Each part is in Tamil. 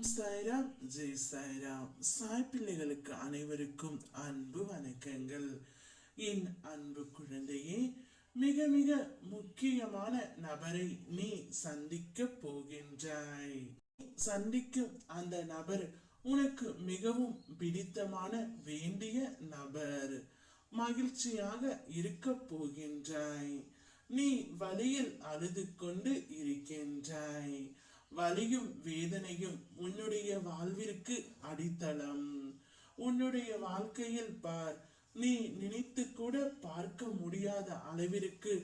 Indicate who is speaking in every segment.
Speaker 1: ஓம் சாய்ராம் ஜெய் சாய்ராம் சாய் பிள்ளைகளுக்கு அனைவருக்கும் அன்பு வணக்கங்கள். என் அன்பு குழந்தையே மிக மிக முக்கியமான நபரை நீ சந்திக்க போகின்றாய். சந்திக்கும் அந்த நபர் உனக்கு மிகவும் பிடித்தமான வேண்டிய நபர். மகிழ்ச்சியாக இருக்க போகின்றாய். நீ வழியில் அழுது கொண்டு இருக்கின்றாய். வலியும் வேதனையும் உன்னுடைய வாழ்விற்கு அடித்தளம். உன்னுடைய வாழ்க்கையில் பார் நீ நினைத்து கூட பார்க்க முடியாத அளவிற்கு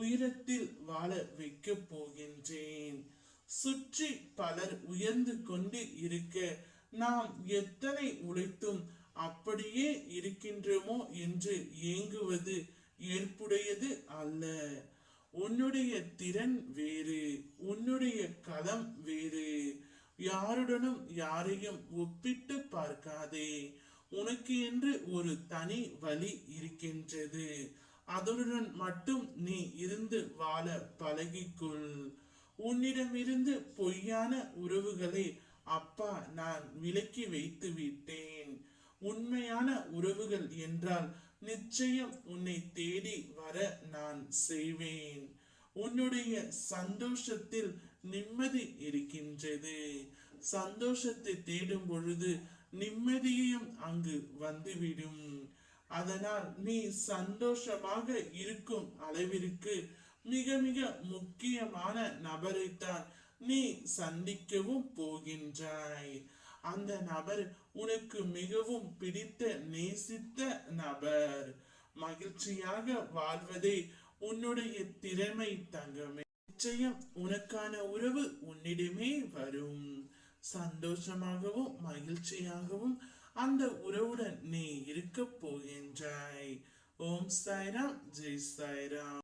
Speaker 1: உயரத்தில் வாழ வைக்க போகின்றேன். சுற்றி பலர் உயர்ந்து கொண்டு இருக்க நாம் எத்தனை உழைத்தும் அப்படியே இருக்கின்றோமோ என்று ஏங்குவது ஏற்புடையது அல்ல. உன்னுடைய திறன் வேறு உன்னுடைய களம் வேறு. யாருடனும் யாரையும் ஒப்பிட்டு பார்க்காதே. உனக்கு என்று ஒரு தனி வழி இருக்கின்றது. அதனுடன் மட்டும் நீ இருந்து வாழ பழகிக்கொள். உன்னிடமிருந்து பொய்யான உறவுகளை அப்பா நான் விலக்கி வைத்து விட்டேன். உண்மையான உறவுகள் என்றால் நிச்சயம் உன்னை தேடி வர நான் செய்வேன். உன்னுடைய சந்தோஷத்தில் நிம்மதி இருக்கின்றது. சந்தோஷத்தை தேடும் பொழுது நிம்மதியும் அங்கு வந்துவிடும். அதனால் நீ சந்தோஷமாக இருக்கும் அளவிற்கு மிக மிக முக்கியமான நபரைத்தான் நீ சந்திக்கவும் போகின்றாய். அந்த நபர் உனக்கு மிகவும் பிடித்த நேசித்த நபர். மகிழ்ச்சியாக வாழ்வதே உன்னுடைய திறமை தங்கமே. நிச்சயம் உனக்கான உறவு உன்னிடமே வரும். சந்தோஷமாகவும் மகிழ்ச்சியாகவும் அந்த உறவுடன் நீ இருக்க போகின்றாய். ஓம் சாய்ராம். ஜெய் சாய்ராம்.